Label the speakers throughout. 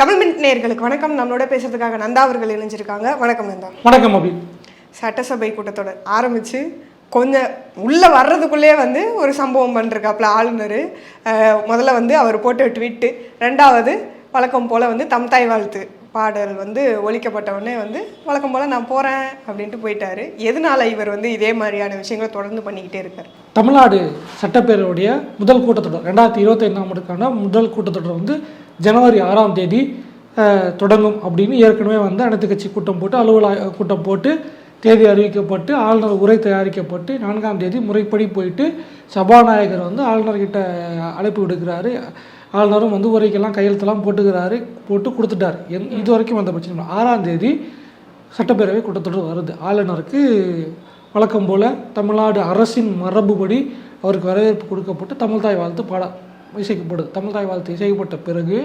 Speaker 1: தமிழ் மின் நேயர்களுக்கு வணக்கம். நம்மளோட பேசுறதுக்காக நந்தா அவர்கள் இணைஞ்சிருக்காங்க. வணக்கம் நந்தா.
Speaker 2: வணக்கம் அபி.
Speaker 1: சட்டசபை கூட்டத்தொடர் ஆரம்பிச்சு கொஞ்சம் உள்ள வர்றதுக்குள்ளேயே வந்து ஒரு சம்பவம் பண்ணிருக்காப்புல ஆளுநர். முதல்ல வந்து அவர் போட்ட ட்வீட்டு. ரெண்டாவது வழக்கம் போல் வந்து தம் தாய் வாழ்த்து பாடல் வந்து ஒழிக்கப்பட்ட உடனே வந்து வழக்கம் போல் நான் போகிறேன் அப்படின்ட்டு போயிட்டாரு. எதனால இவர் வந்து இதே மாதிரியான விஷயங்களை தொடர்ந்து பண்ணிக்கிட்டே இருக்கார்?
Speaker 2: தமிழ்நாடு சட்டப்பேரவையுடைய முதல் கூட்டத்தொடர் ரெண்டாயிரத்தி இருபத்தைந்தாம் ஆண்டுக்கான முதல் கூட்டத்தொடர் வந்து ஜனவரி ஆறாம் தேதி தொடங்கும் அப்படின்னு ஏற்கனவே வந்து அனைத்து கட்சி கூட்டம் போட்டு அலுவலக கூட்டம் போட்டு தேதி அறிவிக்கப்பட்டு ஆளுநர் உரை தயாரிக்கப்பட்டு நான்காம் தேதி முறைப்படி போயிட்டு சபாநாயகர் வந்து ஆளுநர்கிட்ட அழைப்பு விடுக்கிறாரு. ஆளுநரும் வந்து உரைக்கெல்லாம் கையெழுத்தெல்லாம் போட்டுக்கிறாரு போட்டு கொடுத்துட்டார். எந் இது வரைக்கும் வந்த பிரச்சனை. ஆறாம் தேதி சட்டப்பேரவை கூட்டத்தொடர் வருது. ஆளுநருக்கு வழக்கம் போல் தமிழ்நாடு அரசின் மரபுபடி அவருக்கு வரவேற்பு கொடுக்கப்பட்டு தமிழ்தாய் வாழ்த்து பாட இசைக்கப்படுது தமிழ்தாய் வாழ்த்து இசைக்கப்பட்ட பிறகு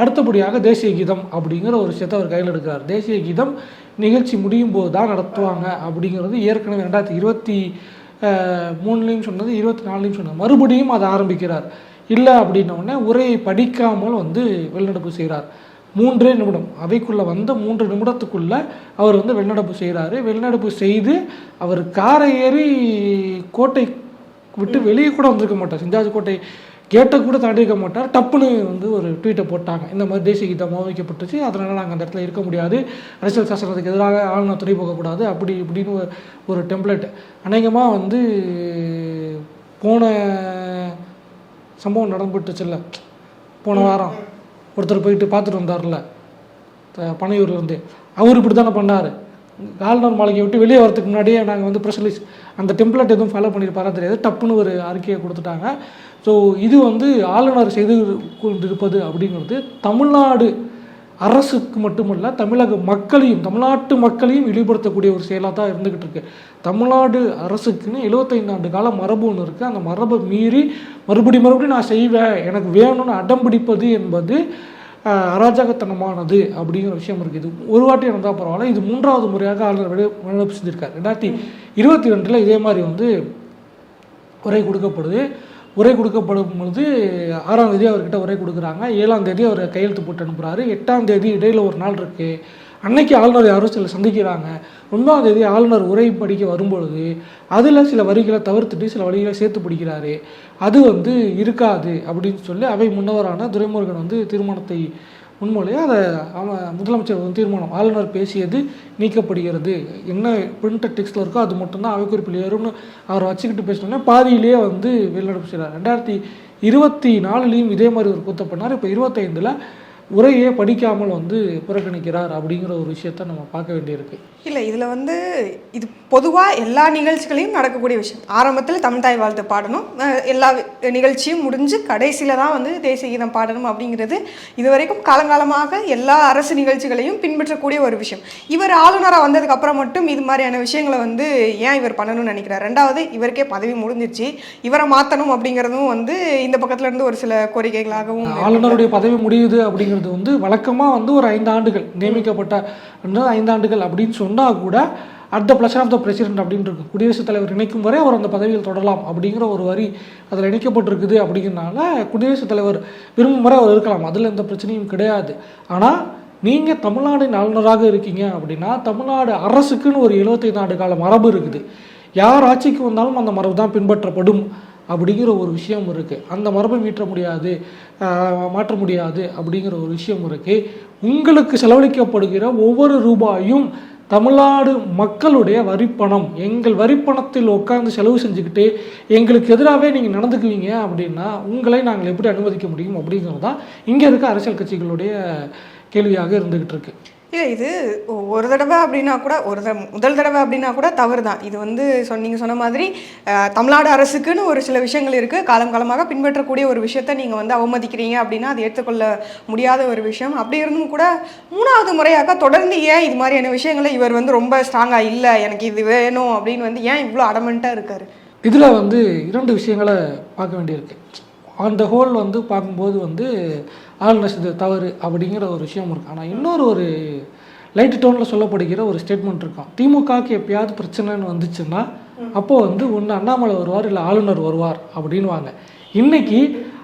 Speaker 2: அடுத்தபடியாக தேசிய கீதம் அப்படிங்கிற ஒரு விஷயத்தை அவர் கையில் எடுக்கிறார். தேசிய கீதம் நிகழ்ச்சி முடியும் போது தான் நடத்துவாங்க அப்படிங்கிறது ஏற்கனவே ரெண்டாயிரத்தி இருபத்தி மூணுலேயும் சொன்னது இருபத்தி நாலுலேயும் சொன்னது. மறுபடியும் அதை ஆரம்பிக்கிறார். இல்லை அப்படின்னோடனே உரையை படிக்காமல் வந்து வெளிநடப்பு செய்கிறார். மூன்றே நிமிடம். அவைக்குள்ளே வந்த மூன்று நிமிடத்துக்குள்ளே அவர் வந்து வெளிநடப்பு செய்கிறாரு. வெளிநடப்பு செய்து அவர் காரை ஏறி கோட்டை விட்டு வெளியே கூட வந்திருக்க மாட்டார். சிந்தாஜ் கோட்டை கேட்டை கூட தாண்டி இருக்க மாட்டார். டப்புன்னு வந்து ஒரு ட்வீட்டை போட்டாங்க. இந்த மாதிரி தேசிய கீதம் மோதிக்கப்பட்டுச்சு. அதனால் நாங்கள் அந்த இடத்துல இருக்க முடியாது. அரசியல் சாசனத்துக்கு எதிராக ஆளுநர் துணை போகக்கூடாது. அப்படி இப்படின்னு ஒரு- ஒரு டெம்ப்ளேட் அநேகமாக வந்து போன சம்பவம் நடந்துட்டுச்சுல்ல போன வாரம் ஒருத்தர் போயிட்டு பார்த்துட்டு வந்தார்ல த- பனையூர்லேருந்து அவர் இப்படி தானே பண்ணார். கால்னர் மாளிகையை விட்டு வெளியே வரதுக்கு முன்னாடியே நாங்கள் வந்து ப்ரெஸ் ரிலீஸ் அந்த டெம்ப்ளேட் எதுவும் ஃபாலோ பண்ணியிருப்பாரா தெரியாது. டப்புன்னு ஒரு அறிக்கையை கொடுத்துட்டாங்க. ஸோ இது வந்து ஆளுநர் செய்து கொண்டிருப்பது அப்படிங்கிறது தமிழ்நாடு அரசுக்கு மட்டுமல்ல தமிழக மக்களையும் தமிழ்நாட்டு மக்களையும் இழிவுபடுத்தக்கூடிய ஒரு செயலாக தான் இருந்துக்கிட்டு இருக்கு. தமிழ்நாடு அரசுக்குன்னு 75 ஆண்டு கால மரபு ஒன்று இருக்குது அந்த மரபை மீறி மறுபடி மறுபடியும் நான் செய்வேன் எனக்கு வேணும்னு அடம் பிடிப்பது என்பது அராஜகத்தனமானது அப்படிங்கிற விஷயம் இருக்குது இது ஒரு வாட்டி நடந்தால் பரவாயில்ல. இது மூன்றாவது முறையாக ஆளுநர் வெளி- வெளிநடப்பு செஞ்சிருக்கார் ரெண்டாயிரத்தி இருபத்தி ரெண்டில் இதே மாதிரி வந்து உரை கொடுக்கப்படுது. உரை கொடுக்கப்படும் பொழுது ஆறாம் தேதி அவர்கிட்ட உரை கொடுக்குறாங்க. ஏழாம் தேதி அவர் கையெழுத்து போட்டு அனுப்புகிறாரு எட்டாம் தேதி இடையில ஒரு நாள் இருக்குது அன்னைக்கு ஆளுநர் யாரும் சில சந்திக்கிறாங்க. ஒன்றாம் தேதி ஆளுநர் உரை படிக்க வரும்பொழுது அதில் சில வரிகளை தவிர்த்துட்டு சில வரிகளை சேர்த்து பிடிக்கிறாரு. அது வந்து இருக்காது அப்படின்னு சொல்லி அவை முன்னவரான துரைமுருகன் வந்து தீர்மானத்தை உண்மையிலேயே அதை அவன் முதலமைச்சர் வந்து தீர்மானம் ஆளுநர் பேசியது நீக்கப்படுகிறது. என்ன பிரிண்டட் டெக்ஸ்ட்டில் இருக்கோ அது மட்டும்தான் அவை குறிப்பில் ஏறும்னு அவர் வச்சுக்கிட்டு பேசினோன்னே பாதியிலேயே வந்து வெளிநடப்பு செய்கிறார் ரெண்டாயிரத்தி இருபத்தி நாலுலேயும் இதே மாதிரி ஒரு கூத்த பண்ணார் இப்போ இருபத்தைந்தில் உரையே படிக்காமல் வந்து புறக்கணிக்கிறார் அப்படிங்கிற ஒரு விஷயத்த நம்ம பார்க்க வேண்டியிருக்கு.
Speaker 1: இல்லை இதில் வந்து இது பொதுவாக எல்லா நிகழ்ச்சிகளையும் நடக்கக்கூடிய விஷயம். ஆரம்பத்தில் தமிழ் தாய் வாழ்த்து பாடணும். எல்லா நிகழ்ச்சியும் முடிஞ்சு கடைசியில் தான் வந்து தேசிய கீதம் பாடணும் அப்படிங்கிறது இது வரைக்கும் காலங்காலமாக எல்லா அரசு நிகழ்ச்சிகளையும் பின்பற்றக்கூடிய ஒரு விஷயம். இவர் ஆளுநராக வந்ததுக்கு அப்புறம் மட்டும் இது மாதிரியான விஷயங்களை வந்து ஏன் இவர் பண்ணணும்னு நினைக்கிறார்? ரெண்டாவது இவருக்கே பதவி முடிஞ்சிருச்சு. இவரை மாற்றணும் அப்படிங்கிறதும் வந்து இந்த பக்கத்துல இருந்து ஒரு சில கோரிக்கைகளாகவும்
Speaker 2: ஆளுநருடைய பதவி முடியுது அப்படிங்கிறது வந்து வழக்கமாக வந்து ஒரு ஐந்து ஆண்டுகள் நியமிக்கப்பட்ட ஐந்து ஆண்டுகள் அப்படின்னு சொன்னால் கூட at the pleasure of the president அப்படின்னு இருக்கு குடியரசுத் தலைவர் நினைக்கும் வரை அவர் அந்த பதவியில் தொடரலாம் அப்படிங்கிற ஒரு வரி அதில் இணைக்கப்பட்டிருக்குது அப்படிங்கிறனால குடியரசுத் தலைவர் விரும்பும் வரை அவர் இருக்கலாம். அதில் எந்த பிரச்சனையும் கிடையாது. ஆனால் நீங்கள் தமிழ்நாட்டின் ஆளுநராக இருக்கீங்க அப்படின்னா தமிழ்நாடு அரசுக்குன்னு ஒரு 75 ஆண்டு கால மரபு இருக்குது. யார் ஆட்சிக்கு வந்தாலும் அந்த மரபு தான் பின்பற்றப்படும். அப்படிங்கிற ஒரு விஷயம் இருக்குது அந்த மரபை மீட்ட முடியாது மாற்ற முடியாது அப்படிங்கிற ஒரு விஷயம் இருக்குது உங்களுக்கு செலவழிக்கப்படுகிற ஒவ்வொரு ரூபாயும் தமிழ்நாடு மக்களுடைய வரிப்பணம். எங்கள் வரிப்பணத்தில் உட்காந்து செலவு செஞ்சுக்கிட்டு எங்களுக்கு எதிராகவே நீங்கள் நடந்துக்குவீங்க அப்படின்னா உங்களை நாங்கள் எப்படி அனுமதிக்க முடியும் அப்படிங்கிறது தான் இங்கே இருக்க அரசியல் கட்சிகளுடைய கேள்வியாக இருந்துக்கிட்டு இருக்குது
Speaker 1: இல்லை இது ஒ- ஒரு தடவை அப்படின்னா கூட ஒரு த முதல் தடவை அப்படின்னா கூட தவறு தான் இது வந்து நீங்கள் சொன்ன மாதிரி தமிழ்நாடு அரசுக்குன்னு ஒரு சில விஷயங்கள் இருக்குது காலம் காலமாக பின்பற்றக்கூடிய ஒரு விஷயத்த நீங்கள் வந்து அவமதிக்கிறீங்க அப்படின்னா அது ஏற்றுக்கொள்ள முடியாத ஒரு விஷயம். அப்படி இருந்தும் கூட மூணாவது முறையாக தொடர்ந்து ஏன் இது மாதிரியான விஷயங்களை இவர் வந்து ரொம்ப ஸ்ட்ராங்காக இல்லை எனக்கு இது வேணும் அப்படின்னு வந்து ஏன் இவ்வளோ அடமெண்ட்டாக இருக்கார்?
Speaker 2: இதில் வந்து இரண்டு விஷயங்களை பார்க்க வேண்டியிருக்கு. ஆன் த ஹோல் வந்து பார்க்கும்போது வந்து ஆளுநர் இது தவறு அப்படிங்கிற ஒரு விஷயம் இருக்கு. ஆனால் இன்னொரு ஒரு லைட் டோனில் சொல்லப்படுகிற ஒரு ஸ்டேட்மெண்ட் இருக்கும். திமுகவுக்கு எப்பயாவது பிரச்சனைன்னு வந்துச்சுன்னா அப்போது வந்து ஒன்று அண்ணாமலை வருவார் இல்லை ஆளுநர் வருவார் அப்படின்வாங்க இன்னைக்கு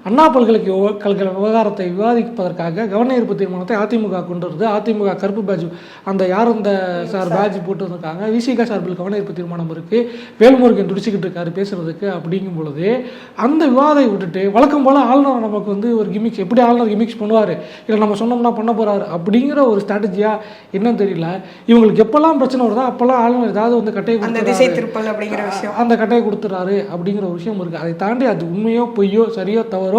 Speaker 2: அண்ணா பல்கலைக்கழக விவகாரத்தை விவாதிப்பதற்காக கவனஈர்ப்பு தீர்மானத்தை அதிமுக கொண்டு வருது அதிமுக கருப்பு பேட்ச் அந்த யார் அந்த சார் பேட்ச் போட்டு வந்திருக்காங்க விசிக சார்பில் கவனஈர்ப்பு தீர்மானம் இருக்குது வேல்முருகன் துடிச்சிக்கிட்டு இருக்காரு பேசுறதுக்கு அப்படிங்கும் பொழுது அந்த விவாதை விட்டுட்டு வழக்கம் போல் ஆளுநர் நமக்கு வந்து ஒரு கிமிக்ஸ் எப்படி ஆளுநர் கிமிக்ஸ் பண்ணுவார்? இல்லை நம்ம சொன்னோம்னா பண்ண போகிறாரு அப்படிங்கிற ஒரு ஸ்ட்ராட்டஜியாக என்னன்னு தெரியல. இவங்களுக்கு எப்போல்லாம் பிரச்சனை வருதோ அப்போல்லாம் ஆளுநர் ஏதாவது வந்து கட்டையை
Speaker 1: அந்த. திசை திருப்பல் அப்படிங்கிற விஷயம்.
Speaker 2: அந்த கட்டையை கொடுத்துறாரு அப்படிங்கிற ஒரு விஷயம் இருக்குது அதை தாண்டி அது உண்மையோ பொய்யோ சரியோ தவறோ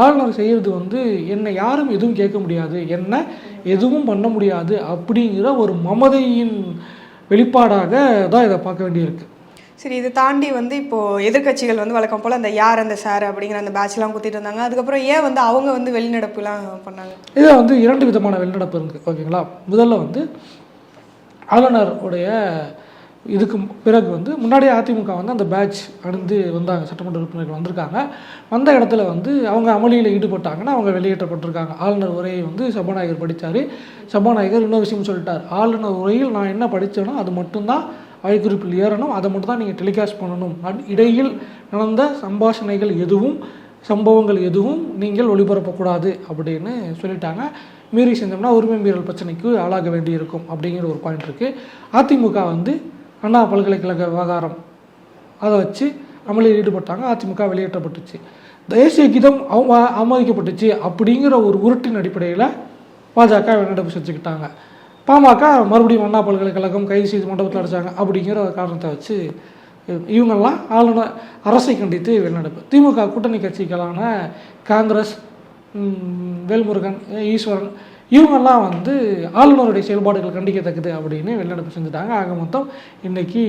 Speaker 2: ஆளுநர் செய்கிறது வந்து என்னை யாரும் எதுவும் கேட்க முடியாது என்ன எதுவும் பண்ண முடியாது அப்படிங்கிற ஒரு மமதையின் வெளிப்பாடாக தான் இதை பார்க்க வேண்டியிருக்கு.
Speaker 1: சரி இதை தாண்டி வந்து இப்போ எதிர்க்கட்சிகள் வந்து வழக்கம் போல அந்த யார் அந்த சார் அப்படிங்கிற அந்த பேட்ச்லாம் குத்திட்டு இருந்தாங்க. அதுக்கப்புறம் ஏன் வந்து அவங்க வந்து வெளிநடப்புலாம் பண்ணாங்க?
Speaker 2: இதில் வந்து இரண்டு விதமான வெளிநடப்பு இருக்குது ஓகேங்களா? முதல்ல வந்து ஆளுநர் உடைய இதுக்கு பிறகு வந்து முன்னாடியே அதிமுக வந்து அந்த பேட்ச் அணிந்து வந்தாங்க சட்டமன்ற உறுப்பினர்கள் வந்திருக்காங்க. வந்த இடத்துல வந்து அவங்க அமளியில் ஈடுபட்டாங்கன்னா அவங்க வெளியேற்றப்பட்டிருக்காங்க. ஆளுநர் உரையை வந்து சபாநாயகர் படித்தார் சபாநாயகர் இன்னொரு விஷயம் சொல்லிட்டார். ஆளுநர் உரையில் நான் என்ன படித்தேனோ அது மட்டும்தான் அழைக்குறிப்பில் ஏறணும். அதை மட்டும் தான் நீங்கள் டெலிகாஸ்ட் பண்ணணும் இடையில் நடந்த சம்பாஷணைகள் எதுவும் சம்பவங்கள் எதுவும் நீங்கள் ஒளிபரப்பக்கூடாது அப்படின்னு சொல்லிட்டாங்க. மீறி செஞ்சோம்னா உரிமை மீறல் பிரச்சனைக்கு ஆளாக வேண்டியிருக்கும் அப்படிங்கிற ஒரு பாயிண்ட் இருக்குது அதிமுக வந்து அண்ணா பல்கலைக்கழக விவகாரம். அதை வச்சு அமளியில் ஈடுபட்டாங்க. அதிமுக வெளியேற்றப்பட்டுச்சு. தேசிய கீதம் அவ- அவமதிக்கப்பட்டுச்சு அப்படிங்கிற ஒரு உருட்டின் அடிப்படையில் பாஜக வெளிநடப்பு செஞ்சுக்கிட்டாங்க. பாமக மறுபடியும் அண்ணா பல்கலைக்கழகம் கைது செய்து மண்டபத்தில் அடைச்சாங்க அப்படிங்கிற ஒரு காரணத்தை வச்சு இவங்கெல்லாம் ஆளுநர் அரசை கண்டித்து வெளிநடப்பு திமுக கூட்டணி கட்சிகளான காங்கிரஸ் வேல்முருகன் ஈஸ்வரன் இவங்கெல்லாம் வந்து ஆளுநருடைய செயல்பாடுகள் கண்டிக்கத்தக்கது அப்படின்னு வெளிநடப்பு செஞ்சுட்டாங்க. ஆக மொத்தம் இன்னைக்கு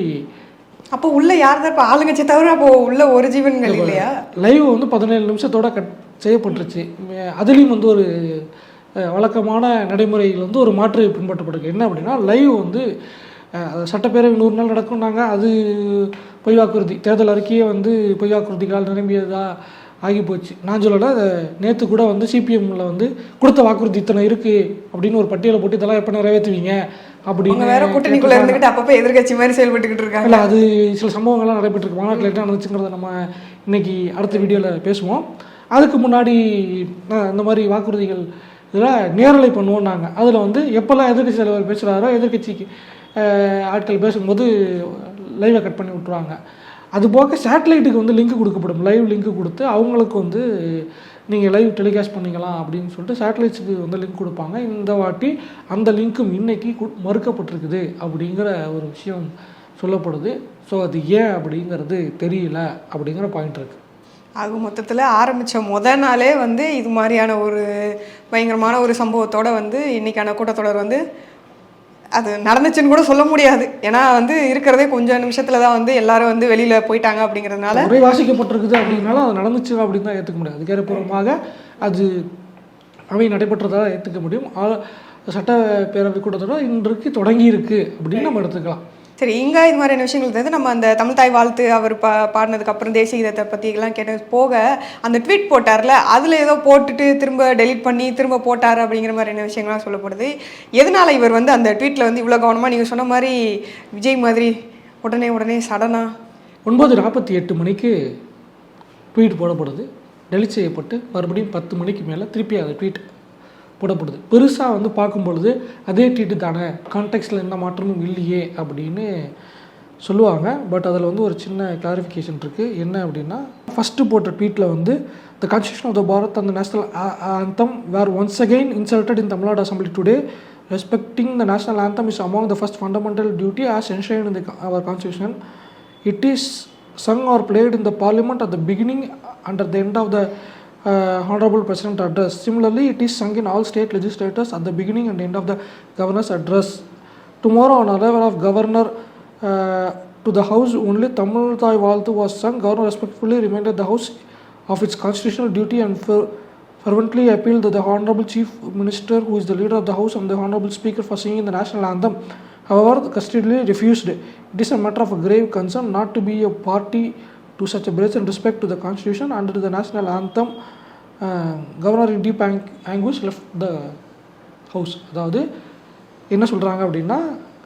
Speaker 1: அப்போ உள்ள யார் தான் இப்போ ஆளுங்கட்சி தவிர அப்போ உள்ள ஒரு ஜீவன்கள் இல்லையா?
Speaker 2: லைவ் வந்து பதினேழு நிமிஷத்தோட கட் செய்யப்பட்டுருச்சு. அதுலேயும் வந்து ஒரு வழக்கமான நடைமுறையில் வந்து ஒரு மாற்று பின்பற்றப்பட்டிருக்கு. என்ன அப்படின்னா லைவ் வந்து சட்டப்பேரவை நூறு நாள் நடக்கும்னாங்க. அது பொய் வாக்குறுதி தேர்தல் அறிக்கையே வந்து பொய் வாக்குறுதிகளால் நிரம்பியதா ஆகி போச்சு நான் சொல்லலை நேற்று கூட வந்து சிபிஎம்ல வந்து கொடுத்த வாக்குறுதி இத்தனை இருக்குது அப்படின்னு ஒரு பட்டியலை போட்டு இதெல்லாம் எப்போ நிறைவேற்றுவீங்க அப்படின்னு
Speaker 1: வேற கூட்டணிக்குள்ள இருந்துகிட்டு அப்பப்போ எதிர்க்கட்சி மாதிரி செயல்பட்டுக்கிட்டு இருக்காங்க.
Speaker 2: இல்லை அது சில சம்பவங்கள்லாம் நடைபெற்றிருக்கு. மாநாட்டில் என்ன நடந்துச்சுங்கிறத நம்ம இன்னைக்கு அடுத்த வீடியோவில் பேசுவோம். அதுக்கு முன்னாடி இந்த மாதிரி வாக்குறுதிகள் இதில் நேரலை பண்ணுவோம் நாங்கள் அதில் வந்து எப்போல்லாம் எதிர்க்கட்சி தலைவர் பேசுகிறாரோ எதிர்க்கட்சிக்கு அஹ், ஆட்கள் பேசும்போது லைவை கட் பண்ணி விட்ருவாங்க அது போக சேட்டலைட்டுக்கு வந்து லிங்க் கொடுக்கப்படும். லைவ் லிங்க் கொடுத்து அவங்களுக்கு வந்து நீங்கள் லைவ் டெலிகாஸ்ட் பண்ணிக்கலாம் அப்படின்னு சொல்லிட்டு சேட்டலைட்ஸுக்கு வந்து லிங்க் கொடுப்பாங்க. இந்த வாட்டி அந்த லிங்க்கும் இன்றைக்கி கு- மறுக்கப்பட்டிருக்குது அப்படிங்கிற ஒரு விஷயம் சொல்லப்படுது. ஸோ அது ஏன் அப்படிங்கிறது தெரியல அப்படிங்கிற பாயிண்ட் இருக்குது
Speaker 1: ஆக மொத்தத்தில் ஆரம்பித்த முத நாளே வந்து இது மாதிரியான ஒரு பயங்கரமான ஒரு சம்பவத்தோடு வந்து இன்றைக்கான கூட்டத்தொடர் வந்து அது நடந்துச்சுன்னு கூட சொல்ல முடியாது. ஏன்னா வந்து இருக்கிறதே கொஞ்சம் நிமிஷத்துல தான் வந்து எல்லாரும் வந்து வெளியில போயிட்டாங்க அப்படிங்கிறதுனால
Speaker 2: உரை வாசிக்கப்பட்டிருக்குது அப்படின்னாலும் அது நடந்துச்சு அப்படின்னு தான் ஏற்றுக்க முடியாது அதிகாரப்பூர்வமாக அது அவை நடைபெற்றதாக ஏற்றுக்க முடியும். ஆ- சட்டப்பேரவை கூட்டத்தோட இன்றைக்கு தொடங்கி இருக்கு அப்படின்னு நம்ம எடுத்துக்கலாம்.
Speaker 1: சரி இங்கே இது மாதிரியான விஷயங்கள் வந்து நம்ம அந்த தமிழ் தாய் வாழ்த்து அவர் பா பாடினதுக்கு அப்புறம் தேசிய கீதத்தை பத்தி எல்லாம் கேட்டது போக அந்த ட்வீட் போட்டார்ல அதில் ஏதோ போட்டுட்டு திரும்ப டெலீட் பண்ணி திரும்ப போட்டார் அப்படிங்கிற மாதிரியான விஷயங்கள்லாம் சொல்லப்படுது. எதனால இவர் வந்து அந்த ட்வீட்டில் வந்து இவ்வளோ கவனமாக நீங்கள் சொன்ன மாதிரி விஜய் மாதிரி உடனே உடனே சடனாக
Speaker 2: ஒன்பது நாற்பத்தி எட்டு மணிக்கு ட்வீட் போடப்படுது. டெலிட் செய்யப்பட்டு மறுபடியும் பத்து மணிக்கு மேலே திருப்பி அந்த ட்வீட் போடப்படுது. பெருசாக வந்து பார்க்கும் பொழுது அதே ட்வீட்டு தானே? கான்டெக்ட்ஸில் எந்த மாற்றமும் இல்லையே அப்படின்னு சொல்லுவாங்க. பட் அதில் வந்து ஒரு சின்ன கிளாரிஃபிகேஷன் இருக்குது என்ன அப்படின்னா ஃபஸ்ட்டு போட்ட ட்வீட்டில் வந்து the constitution of the Bharat அந்த national anthem were once again insulted in Tamil Nadu assembly today respecting the national anthem is among the first fundamental duty as enshrined in the our constitution it is sung or played in the parliament at the beginning and at the end of uh, honorable president address similarly it is sung in all state legislators at the beginning and end of the governor's address. Tomorrow on arrival of governor uh, to the house only tamil thai was sung. Governor respectfully reminded the house of its constitutional duty and fer- fervently appealed to the honorable chief minister who is the leader of the house and the honorable speaker for singing the national anthem. However the custodially refused. It is a matter of grave concern not to be a party to such a breach and respect to the constitution and to the national anthem uh, governor in deep ang- anguish அதாவது என்ன சொல்கிறாங்க அப்படின்னா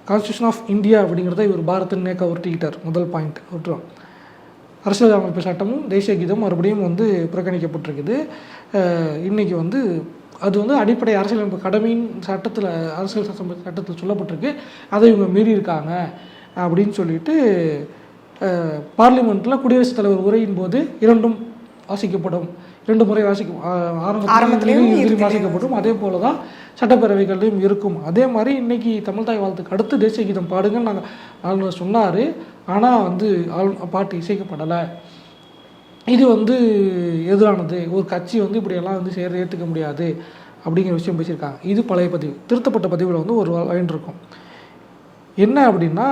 Speaker 2: constitution of India அப்படிங்கிறத இவர் பாரத் நேக்கா உருட்டிக்கிட்டார் முதல் point விட்டுரும் அரசியல் அமைப்பு சட்டமும் தேசிய கீதம் மறுபடியும் வந்து புறக்கணிக்கப்பட்டிருக்குது. இன்றைக்கி வந்து அது வந்து அடிப்படை அரசியலமைப்பு கடமையின் சட்டத்தில் அரசியல் சட்ட சட்டத்தில் சொல்லப்பட்டிருக்கு. அதை இவங்க மீறி இருக்காங்க அப்படின்னு சொல்லிட்டு பார்லிமெண்ட்டில் குடியரசுத் தலைவர் உரையின் போது இரண்டும் வாசிக்கப்படும். இரண்டு முறை வாசிக்கும்
Speaker 1: ஆரம்பத்திலையும்
Speaker 2: இறுதியிலும் வாசிக்கப்படும். அதே போல தான் சட்டப்பேரவைகளிலும் இருக்கும். அதே மாதிரி இன்னைக்கு தமிழ் தாய் வாழ்த்துக்கு அடுத்து தேசிய கீதம் பாடுங்கன்னு நாங்கள் ஆளுநர் சொன்னார். ஆனால் வந்து ஆள் பாட்டு இசைக்கப்படலை. இது வந்து எதிரானது. ஒரு கட்சி வந்து இப்படியெல்லாம் வந்து செய்கிற ஏற்றுக்க முடியாது அப்படிங்கிற விஷயம் பேசியிருக்காங்க. இது பழைய பதிவு. திருத்தப்பட்ட பதிவில் வந்து ஒரு லைன் இருக்கும். என்ன அப்படின்னா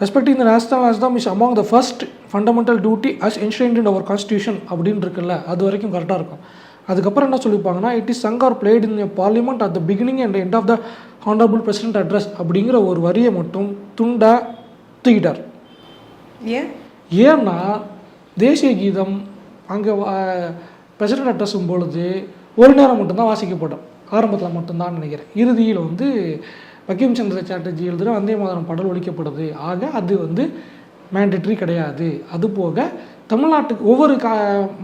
Speaker 2: respecting the national anthem is among the first fundamental duty as enshrined in our constitution அப்படின்னு இருக்குல்ல அது வரைக்கும் கரெக்டாக இருக்கும். அதுக்கப்புறம் என்ன சொல்லியிருப்பாங்கன்னா it is sung or played in parliament at the beginning and end of the honourable president address அப்படிங்கிற ஒரு வரியை மட்டும் துண்டா தூக்கிட்டார்.
Speaker 1: ஏன்?
Speaker 2: ஏன்னா தேசிய கீதம் அங்கே பிரசிடென்ட் அட்ரஸும் பொழுது ஒரு நேரம் மட்டும்தான் வாசிக்கப்படும். ஆரம்பத்தில் மட்டும்தான் நினைக்கிறேன். இறுதியில் வந்து பக்கிம் சந்திர சாட்டர்ஜி எழுதுகிற வந்தே மாதரம் பாடல் ஒழிக்கப்படுது. ஆக அது வந்து மேண்டட்ரி கிடையாது. அது போக தமிழ்நாட்டுக்கு ஒவ்வொரு கா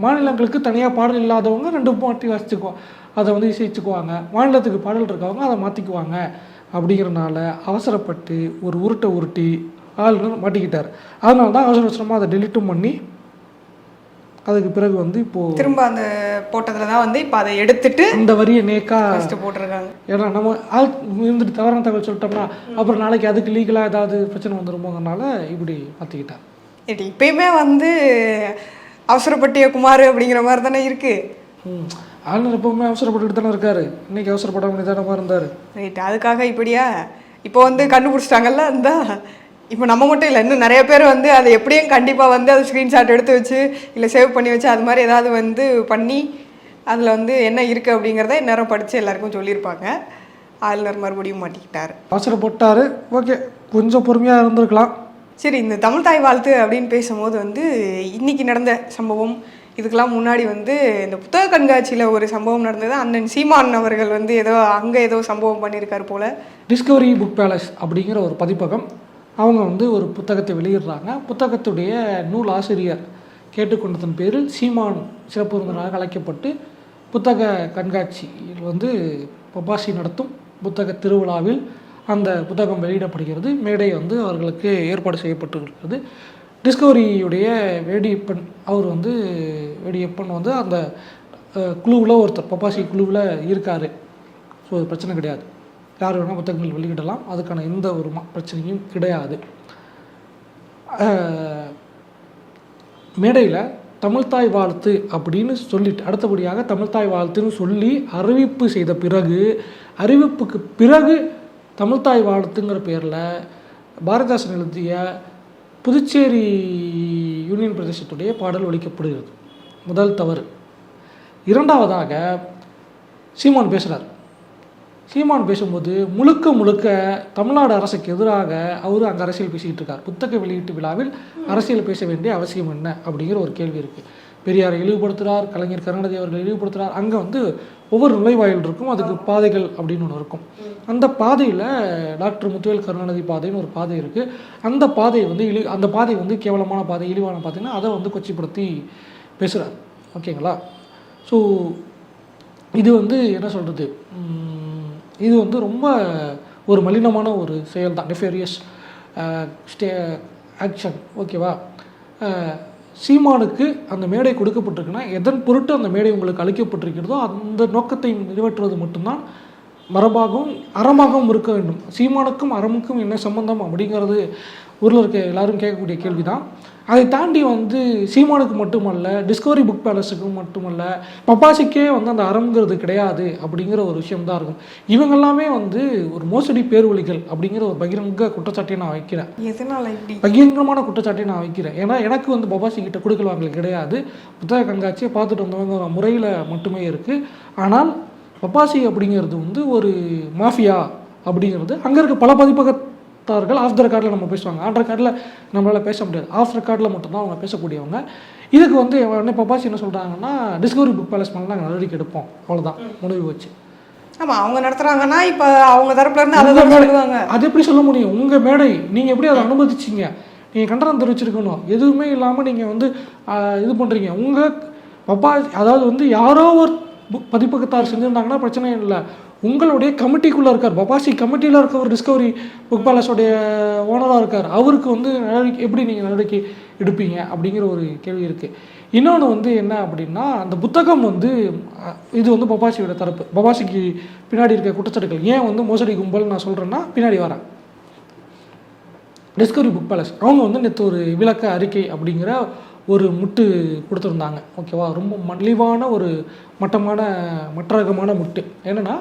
Speaker 2: மாநிலங்களுக்கு தனியாக பாடல் இல்லாதவங்க ரெண்டு பாட்டி வாசிச்சுக்குவோம் அதை வந்து இசைச்சுக்குவாங்க. மாநிலத்துக்கு பாடல் இருக்கவங்க அதை மாற்றிக்குவாங்க அப்படிங்கிறனால அவசரப்பட்டு ஒரு உருட்டை உருட்டி ஆளுநர் மாட்டிக்கிட்டார். அதனால தான் அவசர அவசரமாக அதை டெலிட்டும் பண்ணி அதுக்கு பிறகு வந்து இப்போது
Speaker 1: திரும்ப அந்த போட்டதுல தான் வந்து இப்போ அதை எடுத்துட்டு
Speaker 2: அந்த வரியை நேக்கா
Speaker 1: போட்டிருக்காங்க.
Speaker 2: ஏன்னா நம்ம ஆள் இருந்துட்டு தவறான தகவல் சொல்லிட்டோம்னா அப்புறம் நாளைக்கு அதுக்கு லீகலாக ஏதாவது பிரச்சனை வந்துருமோங்கனால இப்படி மாற்றிக்கிட்டார்
Speaker 1: இப்பயுமே வந்து அவசரப்பட்டிய குமார் அப்படிங்கிற மாதிரி தானே இருக்கு.
Speaker 2: ஆளுநர் எப்பவுமே அவசரப்பட்டுட்டு தானே இருக்காரு. இன்னைக்கு அவசரப்படாம நிதானமாக இருந்தார்.
Speaker 1: ரைட் அதுக்காக இப்படியா? இப்போ வந்து கண்டுபிடிச்சிட்டாங்கல்ல அந்த இப்போ நம்ம மட்டும் இல்லை இன்னும் நிறைய பேர் வந்து அதை எப்படியும் கண்டிப்பாக வந்து அதை ஸ்க்ரீன்ஷாட் எடுத்து வச்சு இல்லை சேவ் பண்ணி வச்சு அது மாதிரி ஏதாவது வந்து பண்ணி அதில் வந்து என்ன இருக்குது அப்படிங்கிறத நேரம் படித்து எல்லாருக்கும் சொல்லியிருப்பாங்க. ஆளுநர் மறுபடியும் மாட்டிக்கிட்டார்.
Speaker 2: அவசரப்பட்டாரு. ஓகே கொஞ்சம் பொறுமையாக இருந்திருக்கலாம்.
Speaker 1: சரி இந்த தமிழ் தாய் வாழ்த்து அப்படின்னு பேசும்போது வந்து இன்னைக்கு நடந்த சம்பவம் இதுக்கெல்லாம் முன்னாடி வந்து இந்த புத்தக கண்காட்சியில் ஒரு சம்பவம் நடந்தது. அண்ணன் சீமான் அவர்கள் வந்து ஏதோ அங்கே ஏதோ சம்பவம் பண்ணியிருக்காரு போல.
Speaker 2: டிஸ்கவரி புக் பேலஸ் அப்படிங்கிற ஒரு பதிப்பகம் அவங்க வந்து ஒரு புத்தகத்தை வெளியிடுறாங்க. புத்தகத்துடைய நூல் ஆசிரியர் கேட்டுக்கொண்டதன் பேரில் சீமான் சிறப்பு விருந்தினராக அழைக்கப்பட்டு புத்தக கண்காட்சியில் வந்து பப்பாசி நடத்தும் புத்தக திருவிழாவில் அந்த புத்தகம் வெளியிடப்படுகிறது. மேடை வந்து அவர்களுக்கு ஏற்பாடு செய்யப்பட்டு இருக்கிறது டிஸ்கவரியுடைய வேடியப்பன் அவர் வந்து வேடியப்பன் வந்து அந்த குழுவில் ஒருத்தர் பப்பாசி குழுவில் இருக்கார். ஸோ பிரச்சனை கிடையாது. யார் வேணால் புத்தகங்கள் வெளியிடலாம். அதுக்கான எந்த ஒரு ம- பிரச்சனையும் கிடையாது. மேடையில் தமிழ்தாய் வாழ்த்து அப்படின்னு சொல்லிட்டு அடுத்தபடியாக தமிழ்த்தாய் வாழ்த்துன்னு சொல்லி அறிவிப்பு செய்த பிறகு அறிவிப்புக்கு பிறகு தமிழ்த்தாய் வாழ்த்துங்கிற பேரில் பாரதிதாசன் எழுதிய புதுச்சேரி யூனியன் பிரதேசத்துடைய பாடல் ஒழிக்கப்படுகிறது முதல் தவறு. இரண்டாவதாக சீமான் பேசுகிறார் சீமான் பேசும்போது முழுக்க முழுக்க தமிழ்நாடு அரசுக்கு எதிராக அவர் அங்கே அரசியல் பேசிக்கிட்டு இருக்கார். புத்தக வெளியீட்டு விழாவில் அரசியல் பேச வேண்டிய அவசியம் என்ன அப்படிங்கிற ஒரு கேள்வி இருக்குது பெரியாரை இழிவுபடுத்துகிறார் கலைஞர் கருணாநிதி அவர்கள் இழிவுபடுத்துகிறார் அங்கே வந்து ஒவ்வொரு நுழைவாயில் இருக்கும் அதுக்கு பாதைகள் அப்படின்னு ஒன்று இருக்கும். அந்த பாதையில் டாக்டர் முத்துவேல் கருணாநிதி பாதைன்னு ஒரு பாதை இருக்குது அந்த பாதை வந்து இழி அந்த பாதை வந்து கேவலமான பாதை இழிவான பாதைன்னா அதை வந்து கொச்சிப்படுத்தி பேசுகிறார் ஓகேங்களா? ஸோ இது வந்து என்ன சொல்கிறது இது வந்து ரொம்ப ஒரு மலினமான ஒரு செயல் தான் நெஃபேரியஸ் ஸ்டே ஆக்ஷன் ஓகேவா சீமானுக்கு அந்த மேடை கொடுக்கப்பட்டிருக்குன்னா எதன் பொருட்டு அந்த மேடை உங்களுக்கு அளிக்கப்பட்டிருக்கிறதோ அந்த நோக்கத்தை நிறைவேற்றுவது மட்டும்தான் மரபாகவும் அறமாகவும் இருக்க வேண்டும். சீமானுக்கும் அறமுக்கும் என்ன சம்பந்தம் அப்படிங்கிறது ஊரில் இருக்க எல்லாரும் கேட்கக்கூடிய கேள்வி தான் அதை தாண்டி வந்து சீமானுக்கு மட்டுமல்ல டிஸ்கவரி புக் பேலஸுக்கு மட்டுமல்ல பப்பாசிக்கே வந்து அந்த அறம்ங்கிறது கிடையாது அப்படிங்கிற ஒரு விஷயம் தான் இருக்கும். இவங்க எல்லாமே வந்து ஒரு மோசடி பேர்வழிகள் அப்படிங்கிற ஒரு பகிரங்க குற்றச்சாட்டை நான் வைக்கிறேன்.
Speaker 1: எதனால இப்படி?
Speaker 2: பகிரங்கமான குற்றச்சாட்டை நான் வைக்கிறேன். ஏன்னா எனக்கு வந்து பபாசி கிட்ட கொடுக்கல் வாங்கல் கிடையாது. புத்தக கண்காட்சியை பார்த்துட்டு வந்தவங்க முறையில் மட்டுமே இருக்குது ஆனால் பப்பாசி அப்படிங்கிறது வந்து ஒரு மாஃபியா அப்படிங்கிறது அங்கே இருக்க பல பதிப்பகத்தார்கள் ஆஃப் த ரெக்கார்டில் நம்ம பேசுவாங்க. ஆன் ரெக்கார்டில் நம்மளால் பேச முடியாது. ஆஃப் ரெக்கார்டில் மட்டும்தான் அவங்க பேசக்கூடியவங்க. இதுக்கு வந்து உடனே பப்பாசி என்ன சொல்கிறாங்கன்னா டிஸ்கவரி புக் பேலஸ் மேலே நாங்கள் நடவடிக்கை எடுப்போம் அவ்வளோதான் முடிவு வச்சு
Speaker 1: ஆமா அவங்க நடத்துறாங்கன்னா இப்போ அவங்க தரப்புல இருந்து அதை. சொல்லுவாங்க.
Speaker 2: அது எப்படி சொல்ல முடியும்? உங்க மேடை நீங்க எப்படி அதை அனுமதிச்சீங்க? நீங்கள் கண்டனம் தெரிவிச்சிருக்கணும். எதுவுமே இல்லாமல் நீங்கள் வந்து இது பண்ணுறீங்க உங்கள் பப்பா அதாவது வந்து யாரோ ஒரு புக் பதிப்பகத்தார் செஞ்சுருந்தாங்கன்னா பிரச்சனை இல்லை. உங்களுடைய கமிட்டிக்குள்ளே இருக்கார். பபாசி கமிட்டியில் இருக்க ஒரு டிஸ்கவரி புக் பேலஸோடைய ஓனராக இருக்கார். அவருக்கு வந்து நடவடிக்கை எப்படி நீங்கள் நடவடிக்கை எடுப்பீங்க அப்படிங்கிற ஒரு கேள்வி இருக்குது இன்னொன்று வந்து என்ன அப்படின்னா அந்த புத்தகம் வந்து இது வந்து பபாசியோட தரப்பு. பபாசிக்கு பின்னாடி இருக்க குற்றச்சாட்டுகள். ஏன் வந்து மோசடி கும்பல் நான் சொல்கிறேன்னா பின்னாடி வரேன். டிஸ்கவரி புக் பேலஸ் அவங்க வந்து நேற்று ஒரு விளக்க அறிக்கை அப்படிங்கிற ஒரு முட்டு கொடுத்துருந்தாங்க. ஓகேவா? ரொம்ப மலிவான ஒரு மட்டமான மற்றரகமான முட்டு. என்னன்னா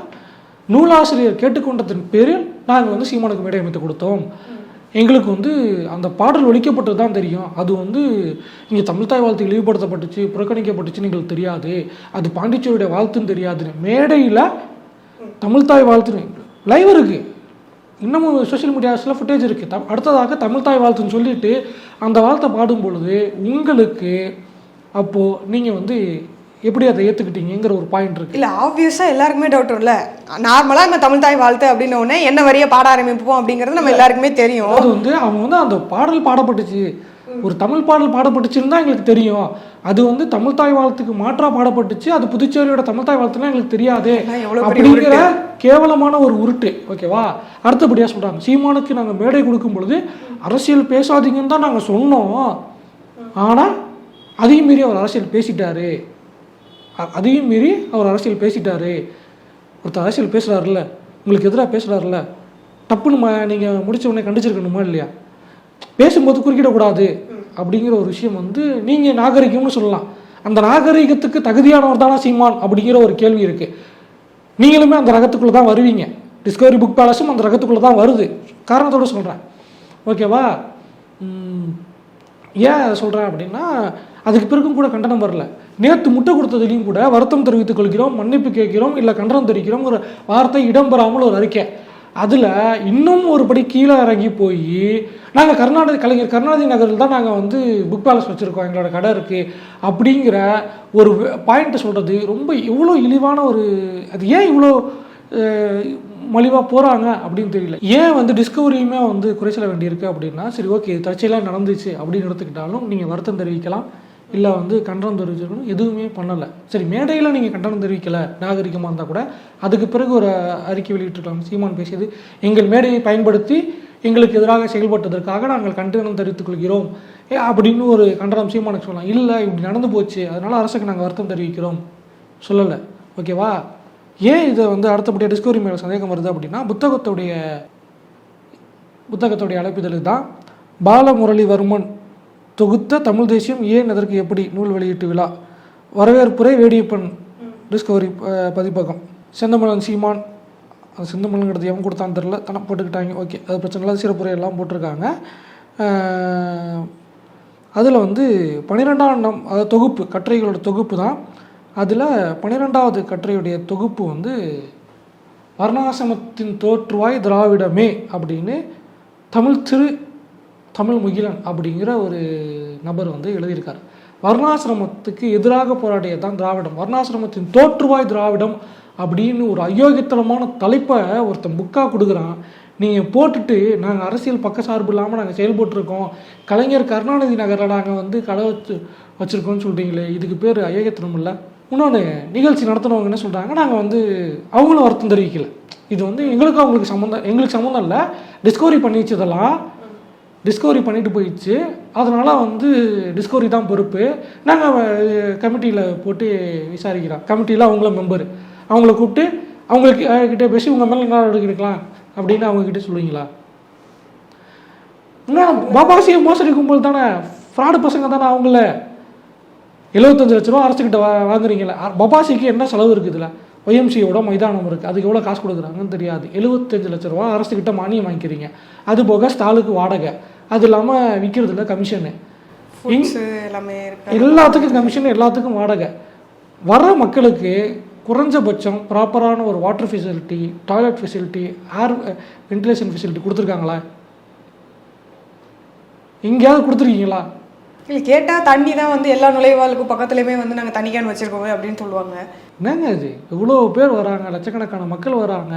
Speaker 2: நூலாசிரியர் கேட்டுக்கொண்டதன் பேரில் நாங்கள் வந்து சீமானுக்கு மேடை அமைத்து கொடுத்தோம். எங்களுக்கு வந்து அந்த பாடல் ஒழிக்கப்பட்டது தான் தெரியும். அது வந்து இங்கே தமிழ்தாய் வாழ்த்து இழிவுபடுத்தப்பட்டுச்சு புறக்கணிக்கப்பட்டுச்சுன்னு எங்களுக்கு தெரியாது. அது பாண்டிச்சேரியுடைய வாழ்த்துன்னு தெரியாதுன்னு மேடையில் தமிழ்தாய் வாழ்த்துன்னு லைவ் இருக்குது இன்னமும் சோஷியல் மீடியாஸில் ஃபுட்டேஜ் இருக்குது தம் அடுத்ததாக தமிழ்தாய் வாழ்த்துன்னு சொல்லிட்டு அந்த வாழ்த்தை பாடும் பொழுது உங்களுக்கு அப்போது நீங்கள் வந்து எப்படி அதை ஏற்றுக்கிட்டீங்கிற ஒரு பாயிண்ட் இருக்குது
Speaker 1: இல்ல ஆப்வியஸா எல்லாருக்குமே டவுட் இல்ல நார்மலா நம்ம தமிழ் தாய் வாழ்த்து அப்படின்ன என்ன வரிய பாட ஆரம்பிப்போம் அப்படிங்கிறது நம்ம எல்லாருக்குமே தெரியும்.
Speaker 2: அது வந்து அவங்க வந்து அந்த பாடல் பாடப்பட்டுச்சு. ஒரு தமிழ் பாடல் பாடப்பட்டுச்சுன்னு தான் எங்களுக்கு தெரியும். அது வந்து தமிழ்தாய் வாழ்த்துக்கு மாற்றா பாடப்பட்டுச்சு. அது புதுச்சேரியோட தமிழ்தாய் வாழ்த்துனா எங்களுக்கு தெரியாது அப்படிங்கிற கேவலமான ஒரு உருட்டு. ஓகேவா அடுத்தபடியாக சொல்றாங்க. சீமானுக்கு நாங்கள் மேடை கொடுக்கும் பொழுது அரசியல் பேசாதீங்கன்னு தான் நாங்கள் சொன்னோம். ஆனால் அதையும் மீறி அவர் அரசியல் பேசிட்டாரு. அதையும் மீறி அவர் அரசியல் பேசிட்டாரு. ஒருத்தர் அரசியல் பேசுகிறாருல்ல உங்களுக்கு எதிராக பேசுகிறாருல்ல டப்புன்னு ம நீங்கள் முடிச்ச உடனே கண்டிச்சிருக்கணுமா இல்லையா? பேசும்போது குறுக்கிடக்கூடாது. அப்படிங்கிற ஒரு விஷயம் வந்து நீங்கள் நாகரிகம்னு சொல்லலாம். அந்த நாகரிகத்துக்கு தகுதியானவர் தானா சீமான் அப்படிங்கிற ஒரு கேள்வி இருக்குது நீங்களுமே அந்த ரகத்துக்குள்ளே தான் வருவீங்க. டிஸ்கவரி புக் பேலஸும் அந்த ரகத்துக்குள்ளே தான் வருது. காரணத்தோடு சொல்கிறேன் ஓகேவா? ஏன் அதை சொல்கிறேன் அப்படின்னா அதுக்கு பிறகும் கூட கண்டனம் வரல. நேற்று முட்டை கொடுத்ததுலையும் கூட வருத்தம் தெரிவித்துக் கொள்கிறோம் மன்னிப்பு கேட்கிறோம் இல்லை கண்டனம் தெரிவிக்கிறோம் ஒரு வார்த்தை இடம்பெறாமல் ஒரு அறிக்கை. அதில் இன்னும் ஒரு படி கீழே இறங்கி போய் நாங்கள் கருணாநிதி கலைஞர் கருணாநிதி நகரில் தான் நாங்கள் வந்து புக் பேலஸ் வச்சுருக்கோம் எங்களோட கடை இருக்குது அப்படிங்கிற ஒரு பாயிண்ட்டை சொல்கிறது ரொம்ப இவ்வளோ இழிவான ஒரு அது ஏன் இவ்வளோ மலிவாக போகிறாங்க அப்படின்னு தெரியல. ஏன் வந்து டிஸ்கவரியுமே வந்து குறை சொல்ல வேண்டியிருக்கு அப்படின்னா சரி ஓகே தற்செயலாக நடந்துச்சு அப்படின்னு எடுத்துக்கிட்டாலும் நீங்கள் வருத்தம் தெரிவிக்கலாம். இல்லை வந்து கண்டனம் தெரிவிச்சிருக்கணும். எதுவுமே பண்ணலை. சரி மேடையில் நீங்கள் கண்டனம் தெரிவிக்கலை நாகரிகமாக இருந்தால் கூட அதுக்கு பிறகு ஒரு அறிக்கை வெளியிட்டிருக்கலாம் சீமான் பேசியது எங்கள் மேடையை பயன்படுத்தி எங்களுக்கு எதிராக செயல்பட்டதற்காக நாங்கள் கண்டனம் தெரிவித்துக் கொள்கிறோம். ஏ அப்படின்னு ஒரு கண்டனம் சீமானுக்கு சொல்லலாம். இல்லை இப்படி நடந்து போச்சு. அதனால் அரசுக்கு நாங்கள் வருத்தம் தெரிவிக்கிறோம். சொல்லலை. ஓகேவா? ஏன் இதை வந்து அடுத்தபடியாக டிஸ்கவரி மேலே சந்தேகம் வருது அப்படின்னா புத்தகத்துடைய புத்தகத்துடைய அழைப்பிதழ் தான் பாலமுரளிவர்மன் தொகுத்த தமிழ் தேசியம் ஏன் அதற்கு எப்படி நூல் வெளியீட்டு விழா? வரவேற்புரை வேடியப்பன் டிஸ்கவரி பதிப்பகம். செந்தமலன் சீமான் அது செந்தமலங்கிறது எவன் கொடுத்தான்னு தெரில தன போட்டுக்கிட்டாங்க. ஓகே அது பிரச்சனை இல்லை சிறப்புரை எல்லாம் போட்டிருக்காங்க. அதில் வந்து பன்னிரெண்டாம் நம் அதாவது தொகுப்பு கட்டுரைகளோட தொகுப்பு தான். அதில் பன்னிரெண்டாவது கட்டுரையுடைய தொகுப்பு வந்து வர்ணாசிரமத்தின் தோற்றுவாய் திராவிடமே அப்படின்னு தமிழ் திரு தமிழ் முகிலன் அப்படிங்கிற ஒரு நபர் வந்து எழுதியிருக்கார். வர்ணாசிரமத்துக்கு எதிராக போராடியது தான் திராவிடம். வர்ணாசிரமத்தின் தோற்றுவாய் திராவிடம் அப்படின்னு ஒரு அயோக்கியத்தனமான தலைப்பை ஒருத்தன் புக்காக கொடுக்குறான். நீங்கள் போட்டுட்டு நாங்கள் அரசியல் பக்கசார்பு இல்லாமல் நாங்கள் செயல்பட்டுருக்கோம். கலைஞர் கருணாநிதி நகரில் நாங்கள் வந்து கடை வச்சு வச்சுருக்கோம்னு சொல்கிறீங்களே இதுக்கு பேர் அயோக்கியத்தனம் இல்லை. இன்னொன்று நிகழ்ச்சி நடத்தினவங்க என்ன சொல்கிறாங்க நாங்கள் வந்து அவங்களும் வருத்தம் தெரிவிக்கல. இது வந்து எங்களுக்கும் அவங்களுக்கு சம்மந்தம் எங்களுக்கு சம்மந்தம் இல்லை. டிஸ்கவரி பண்ணி வச்சதெல்லாம் டிஸ்கவரி பண்ணிட்டு போயிடுச்சு. அதனால் வந்து டிஸ்கவரி தான் பொறுப்பு. நாங்கள் கமிட்டியில் போட்டு விசாரிக்கிறோம். கமிட்டியில் அவங்கள மெம்பர் அவங்கள கூப்பிட்டு அவங்களுக்கு கிட்டே பேசி உங்கள் மேலே என்ன நடவடிக்கை எடுக்கலாம்? அப்படின்னு அவங்கக்கிட்ட சொல்லுவீங்களா? என்ன பாபாசிய மோசடி கும்பல் தானே? ஃப்ராடு பசங்க தானே அவங்கள? எழுபத்தஞ்சு லட்ச ரூபா அரசுக்கிட்ட வா வாங்குறீங்களே பபாசிக்கு என்ன செலவு இருக்குது இதில்? ஒய்எம்சியோட மைதானம் இருக்குது அதுக்கு எவ்வளோ காசு கொடுக்குறாங்கன்னு தெரியாது. எழுபத்தஞ்சு லட்ச ரூபா அரசுக்கிட்ட மானியம் வாங்கிக்கிறீங்க. அது போக ஸ்டாலுக்கு வாடகை. அது இல்லாமல் விற்கிறதுல கமிஷனு
Speaker 1: ஃபுட்ஸ் எல்லாமே
Speaker 2: எல்லாத்துக்கும் கமிஷன் எல்லாத்துக்கும் வாடகை. வர மக்களுக்கு குறைஞ்சபட்சம் ப்ராப்பரான ஒரு water facility toilet facility air ventilation facility கொடுத்துருக்காங்களா? எங்கேயாவது கொடுத்துருக்கீங்களா?
Speaker 1: இல்லை கேட்டால் தண்ணி தான் வந்து எல்லா நுழைவாளுக்கும் பக்கத்துலேயுமே வந்து நாங்கள் தண்ணி கேன் வச்சுருக்கோம் அப்படின்னு சொல்லுவாங்க.
Speaker 2: என்னங்க இது? இவ்வளோ பேர் வராங்க லட்சக்கணக்கான மக்கள் வராங்க.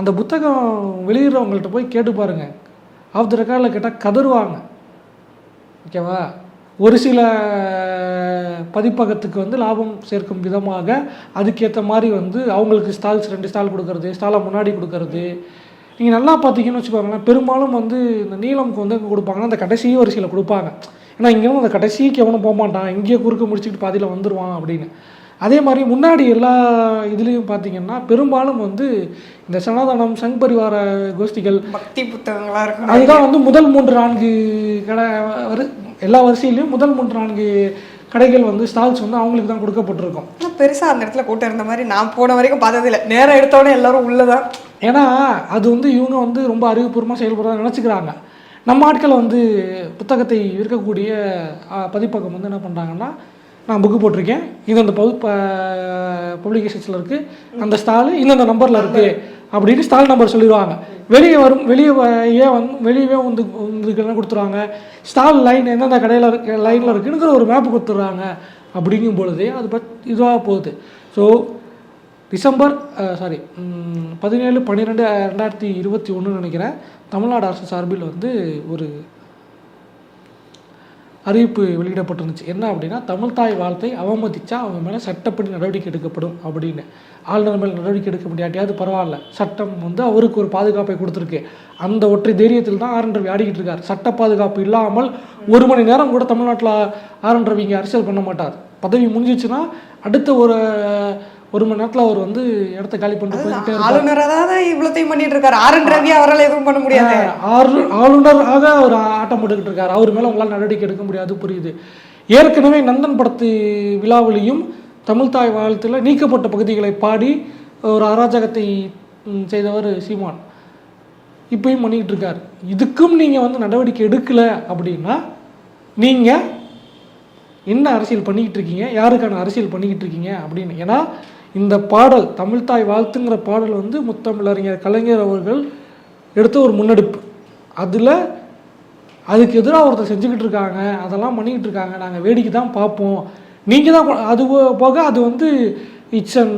Speaker 2: அந்த புத்தகம் வெளியிடுறவங்கள்ட்ட போய் கேட்டு பாருங்க. ஆஃப் த ரெக்கார்டில் கேட்டால் கதறுவாங்க ஓகேவா? ஒரு சில பதிப்பகத்துக்கு வந்து லாபம் சேர்க்கும் விதமாக அதுக்கேற்ற மாதிரி வந்து அவங்களுக்கு ஸ்டால்ஸ் ரெண்டு ஸ்டால் கொடுக்கறது ஸ்டாலை முன்னாடி கொடுக்கறது. நீங்கள் நல்லா பார்த்தீங்கன்னு வச்சுக்கோங்களேன் பெரும்பாலும் வந்து இந்த நீளம்க்கு வந்து எங்கே கொடுப்பாங்கன்னா அந்த கடைசி வரிசையில் கொடுப்பாங்க. ஏன்னா இங்கே வந்து அந்த கடைசிக்கு எவனும் போக மாட்டான் இங்கேயே குறுக்க முடிச்சுட்டு பாதியில் வந்துடுவான் அப்படின்னு. அதே மாதிரி முன்னாடி எல்லா இதுலேயும் பார்த்தீங்கன்னா பெரும்பாலும் வந்து இந்த சனாதனம் சங் பரிவார கோஷ்டிகள்
Speaker 1: பக்தி புத்தகங்களா இருக்கும்.
Speaker 2: அதுதான் வந்து முதல் மூன்று நான்கு கடை வரு எல்லா வரிசையிலையும் முதல் மூன்று நான்கு கடைகள் வந்து ஸ்டால்ஸ் வந்து அவங்களுக்கு தான் கொடுக்கப்பட்டிருக்கும்.
Speaker 1: ஆனா பெருசா அந்த இடத்துல கூட்டம் இருந்த மாதிரி நான் போன வரைக்கும் பார்த்தது இல்லை நேரம் எடுத்தோடனே எல்லாரும் உள்ளதான்
Speaker 2: ஏன்னா அது வந்து இவங்க வந்து ரொம்ப அறிவுபூர்வமாக செயல்படுறதா நினச்சிக்கிறாங்க. நம்ம ஆட்கள் வந்து புத்தகத்தை விற்கக்கூடிய பதிப்பகம் வந்து என்ன பண்ணுறாங்கன்னா நான் புக்கு போட்டிருக்கேன். இது அந்த பகு பப்ளிகேஷன்ஸில் இருக்குது அந்த ஸ்டாலு இந்தந்த நம்பரில் இருக்குது அப்படின்னு ஸ்டால் நம்பர் சொல்லிடுவாங்க. வெளியே வரும் வெளியே ஏன் வந்து வெளியவே வந்து வந்து கொடுத்துருவாங்க. ஸ்டால் லைன் எந்தெந்த கடையில் இருக்கு லைனில் இருக்குங்கிற ஒரு மேப் கொடுத்துட்றாங்க. அப்படிங்கும் பொழுதே அது பத் இதுவாக போகுது. ஸோ டிசம்பர் சாரி பதினேழு பன்னிரெண்டு ரெண்டாயிரத்தி இருபத்தி ஒன்றுன்னு நினைக்கிறேன். தமிழ்நாடு அரசு சார்பில் வந்து ஒரு அறிவிப்பு வெளியிடப்பட்டிருந்துச்சு. என்ன அப்படின்னா தமிழ்தாய் வாழ்த்தை அவமதிச்சா அவங்க மேலே சட்டப்படி நடவடிக்கை எடுக்கப்படும் அப்படின்னு. ஆளுநர் மேலே நடவடிக்கை எடுக்க முடியாட்டியாவது பரவாயில்ல. சட்டம் வந்து அவருக்கு ஒரு பாதுகாப்பை கொடுத்துருக்கு. அந்த ஒற்றை தைரியத்தில் தான் ஆர் ரவி ஆடிக்கிட்டு இருக்கார். சட்ட பாதுகாப்பு இல்லாமல் ஒரு மணி நேரம் கூட தமிழ்நாட்டில் ஆர் ரவிங்க அரசியல் பண்ண மாட்டார். பதவி முடிஞ்சிச்சுன்னா அடுத்த ஒரு ஒரு மணி நேரத்தில் அவர் வந்து இடத்த காலி பண்ணிட்டு போயிட்டே
Speaker 1: ஆளுநராக தான் இவ்வளோத்தையும் பண்ணிட்டு இருக்காரு ஆர் ரவி அவரால் எதுவும் பண்ண முடியாது.
Speaker 2: ஆளு- ஆளுநராக அவர் ஆட்டம் போட்டுக்கிட்டு இருக்காரு அவர் மேலே உங்களால் நடவடிக்கை எடுக்க முடியாது புரியுது. ஏற்கனவே நந்தன் படத்து விழாவிலையும் தமிழ்தாய் வாழ்த்தில் நீக்கப்பட்ட பகுதிகளை பாடி ஒரு அராஜகத்தை செய்தவர் சீமான். இப்பயும் பண்ணிக்கிட்டு இருக்காரு இதுக்கும் நீங்கள் வந்து நடவடிக்கை எடுக்கலை அப்படின்னா நீங்கள் என்ன அரசியல் பண்ணிக்கிட்டு இருக்கீங்க யாருக்கான அரசியல் பண்ணிக்கிட்டு இருக்கீங்க அப்படின்னு? ஏன்னா இந்த பாடல் தமிழ்தாய் வாழ்த்துங்கிற பாடல் வந்து முத்தமிழறிஞர் கலைஞர் அவர்கள் எடுத்த ஒரு முன்னெடுப்பு. அதில் அதுக்கு எதிராக ஒருத்தர் செஞ்சுக்கிட்டு இருக்காங்க அதெல்லாம் பண்ணிக்கிட்டு இருக்காங்க நாங்கள் வேடிக்கை தான் பார்ப்போம். நீங்கள் தான் அது போக அது வந்து இட்ஸ் அன்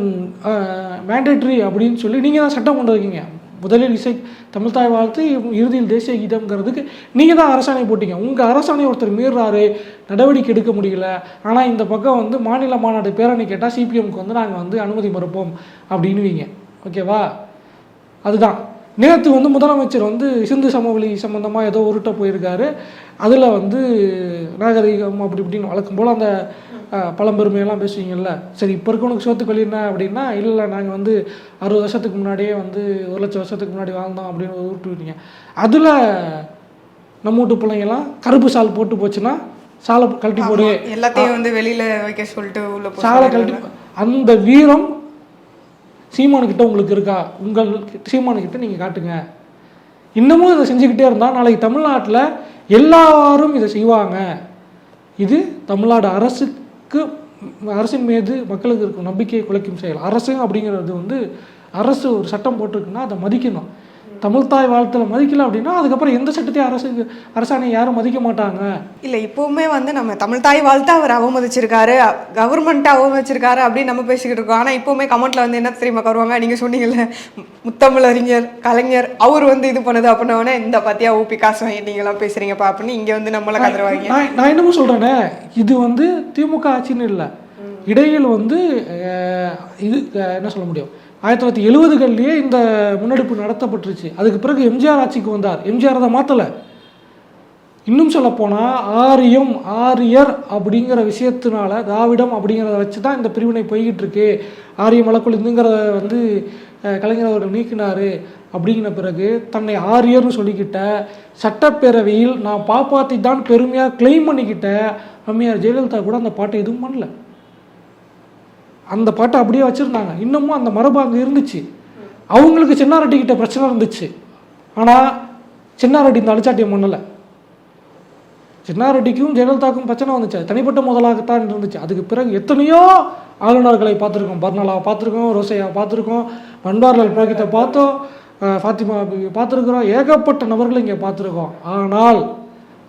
Speaker 2: மேண்டேட்ரி அப்படின்னு சொல்லி நீங்கள் தான் சட்டம் கொண்டு வைக்கீங்க முதலில் இசை தமிழ்தாய் வாழ்த்து இறுதியில் தேசிய கீதம்ங்கிறதுக்கு நீங்கள் தான் அரசாணை போட்டீங்க. உங்கள் அரசாணை ஒருத்தர் மீறுறாரு நடவடிக்கை எடுக்க முடியல. ஆனால் இந்த பக்கம் வந்து மாநில மாநாடு பேரணி கேட்டால் சிபிஎம்க்கு வந்து நாங்கள் வந்து அனுமதி மறுப்போம் அப்படின்னுவீங்க. ஓகேவா? அதுதான். நேற்று வந்து முதலமைச்சர் வந்து சிந்து சமவெளி சம்மந்தமாக ஏதோ உருட்ட போயிருக்காரு. அதில் வந்து நாகரிகம் அப்படி இப்படின்னு வழக்கம் போல் அந்த பழம்பெருமையெல்லாம் பேசுவீங்கல்ல? சரி இப்போ இருக்கவனுக்கு சோத்துக்கு வழி என்ன அப்படின்னா இல்லை நாங்கள் வந்து அறுபது வருஷத்துக்கு முன்னாடியே வந்து ஒரு லட்சம் வருஷத்துக்கு முன்னாடி வாழ்ந்தோம் அப்படின்னு உருட்டு விட்டீங்க அதில் நம்ம வீட்டு பிள்ளைங்கெல்லாம் கருப்பு சால் போட்டு போச்சுன்னா சாலை கழட்டி போடு
Speaker 1: எல்லாத்தையும் வந்து வெளியில வைக்க சொல்லிட்டு உள்ள
Speaker 2: சாலை கழட்டி அந்த வீரம் சீமானுக்கிட்ட உங்களுக்கு இருக்கா? உங்கள் சீமானுக்கிட்ட நீங்கள் காட்டுங்க. இன்னமும் இதை செஞ்சுக்கிட்டே இருந்தால் நாளைக்கு தமிழ்நாட்டில் எல்லாரும் இதை செய்வாங்க. இது தமிழ்நாடு அரசுக்கு அரசின் மீது மக்களுக்கு இருக்கும் நம்பிக்கையை குலைக்கும் செயல். அரசு அப்படிங்கிறது வந்து அரசு ஒரு சட்டம் போட்டிருக்குன்னா அதை மதிக்கணும். தமிழ்தாய் வாழ்த்துல மதிக்கல அப்படின்னா அதுக்கப்புறம் எந்த சட்டத்தையும் அரசு அரசாணை யாரும் மதிக்க மாட்டாங்க.
Speaker 1: இல்ல இப்பவுமே வந்து நம்ம தமிழ் தாய் வாழ்த்து அவர் அவமதிச்சிருக்காரு கவர்மெண்ட் அவமதிச்சிருக்காரு அப்படின்னு நம்ம பேசிக்கிட்டு இருக்கோம். ஆனா இப்பவுமே கமெண்ட்ல வந்து என்ன தெரியுமா வருவாங்க நீங்க சொன்னீங்கல்ல முத்தமிழ் அறிஞர் கலைஞர் அவர் வந்து இது பண்ணுது அப்படின்னோடனே இந்த பாத்தியா ஊப்பி காசு வாங்கி நீங்களாம் பேசுறீங்கப்பா அப்படின்னு இங்க வந்து நம்மள கதறுவாங்க
Speaker 2: நான் நான் என்னமோ சொல்கிறேனே இது வந்து திமுக ஆட்சின்னு இல்லை. இடையில் வந்து இது என்ன சொல்ல முடியும்? ஆயிரத்தி தொள்ளாயிரத்தி எழுபதுகள்லேயே இந்த முன்னெடுப்பு நடத்தப்பட்டுருச்சு. அதுக்கு பிறகு எம்ஜிஆர் ஆட்சிக்கு வந்தார். எம்ஜிஆர் அதை மாற்றலை இன்னும் சொல்லப்போனால் ஆரியம் ஆரியர் அப்படிங்கிற விஷயத்தினால திராவிடம் அப்படிங்கிறத வச்சு தான் இந்த பிரிவினை போய்கிட்டு இருக்கு ஆரியம் வழக்குழுந்துங்கிறத வந்து கலைஞர் அவர்கள் நீக்கினார். அப்படிங்கிற பிறகு தன்னை ஆரியர்னு சொல்லிக்கிட்ட சட்டப்பேரவையில் நான் பாப்பாத்தி தான் பெருமையாக கிளைம் பண்ணிக்கிட்ட அம்மையார் ஜெயலலிதா கூட அந்த பாட்டை எதுவும் பண்ணல. அந்த பாட்டை அப்படியே வச்சுருந்தாங்க. இன்னமும் அந்த மரபு அங்கே இருந்துச்சு. அவங்களுக்கு சின்னாரெட்டி கிட்ட பிரச்சனை இருந்துச்சு. ஆனால் சின்னாரெட்டி இந்த அழிச்சாட்டியம் பண்ணலை சின்னாரெட்டிக்கும் ஜெயலலிதாவுக்கும் பிரச்சனை வந்துச்சு. அது தனிப்பட்ட முதலாகத்தான் இருந்துச்சு. அதுக்கு பிறகு எத்தனையோ ஆளுநர்களை பார்த்துருக்கோம். பர்னலாவை பார்த்துருக்கோம் ரோசையா பார்த்துருக்கோம் பன்வாரிலால் புரோகித்தை பார்த்தோம் ஃபாத்திமா பார்த்துருக்குறோம். ஏகப்பட்ட நபர்களை இங்கே பார்த்துருக்கோம். ஆனால்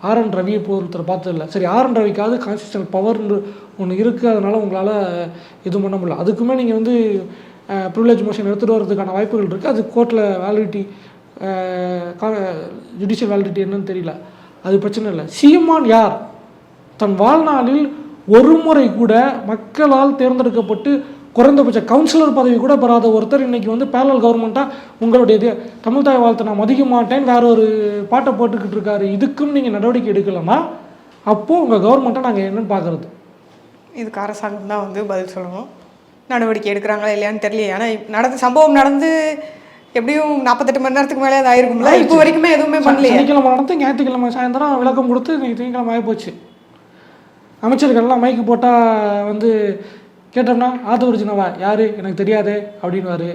Speaker 2: ஆர் என் ரவியை பொறுத்தர் பார்த்ததில்ல. சரி ஆர் என் ரவிக்காவது கான்ஸ்டியூஷனல் பவர்னு ஒன்று இருக்குது அதனால் உங்களால் எதுவும் பண்ண முடியல. அதுக்குமே நீங்கள் வந்து ப்ரிவிலேஜ் மோஷன் எடுத்துகிட்டு வரதுக்கான வாய்ப்புகள் இருக்குது அது கோர்ட்டில் வேலிடிட்டி ஜுடிஷியல் வேலிடிட்டி என்னன்னு தெரியல. அது பிரச்சனை இல்லை. சீமான் யார்? தன் வாழ்நாளில் ஒரு முறை கூட மக்களால் தேர்ந்தெடுக்கப்பட்டு குறைந்தபட்ச கவுன்சிலர் பதவி கூட பெறாத ஒருத்தர் இன்னைக்கு வந்து பேரல் கவர்மெண்ட்டாக உங்களுடைய இது தமிழ் தாய் வாழ்த்தை நான் மதிக்க மாட்டேன் வேற ஒரு பாட்டை போட்டுக்கிட்டு இருக்காரு இதுக்கும் நீங்கள் நடவடிக்கை எடுக்கலைன்னா அப்போது உங்கள் கவர்மெண்ட்டை நாங்கள் என்னன்னு பார்க்குறது
Speaker 1: இதுக்கு அரசாங்கம் தான் வந்து பதில் சொல்லணும். நடவடிக்கை எடுக்கிறாங்களா இல்லையான்னு தெரியல ஏன்னா நடந்த சம்பவம் நடந்து எப்படியும் நாற்பத்தெட்டு மணி நேரத்துக்கு மேலே அது ஆயிருக்கும்ல. இப்போ வரைக்குமே எதுவுமே பண்ணலையே.
Speaker 2: சனிக்கிழமை நடந்து ஞாயிற்றுக்கிழமை சாயந்தரம் விளக்கம் கொடுத்து இன்னைக்கு திங்கக்கிழமை ஆகிப்போச்சு அமைச்சர்கள்லாம் மைக்கு போட்டால் வந்து கேட்டோம்னா ஆதவர்ஜினவா யார்? எனக்கு தெரியாதே அப்படின்வாரு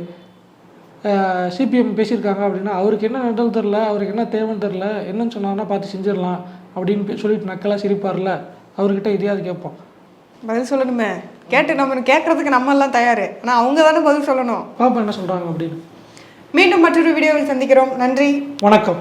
Speaker 2: சிபிஎம் பேசியிருக்காங்க அப்படின்னா அவருக்கு என்ன நடல் தெரில அவருக்கு என்ன தேவைன்னு தெரில என்னன்னு சொன்னாங்கன்னா பார்த்து செஞ்சிடலாம் அப்படின்னு சொல்லிட்டு நக்கலாக சிரிப்பார்ல அவர்கிட்ட இதையாவது கேட்போம்.
Speaker 1: பதில் சொல்லணுமே. கேட்டு நம்ம கேட்கறதுக்கு நம்ம எல்லாம் தயார். ஆனால் அவங்க தானே பதில் சொல்லணும்.
Speaker 2: பாப்பா என்ன சொல்கிறாங்க அப்படின்னு.
Speaker 1: மீண்டும் மற்றொரு வீடியோவில் சந்திக்கிறோம். நன்றி.
Speaker 2: வணக்கம்.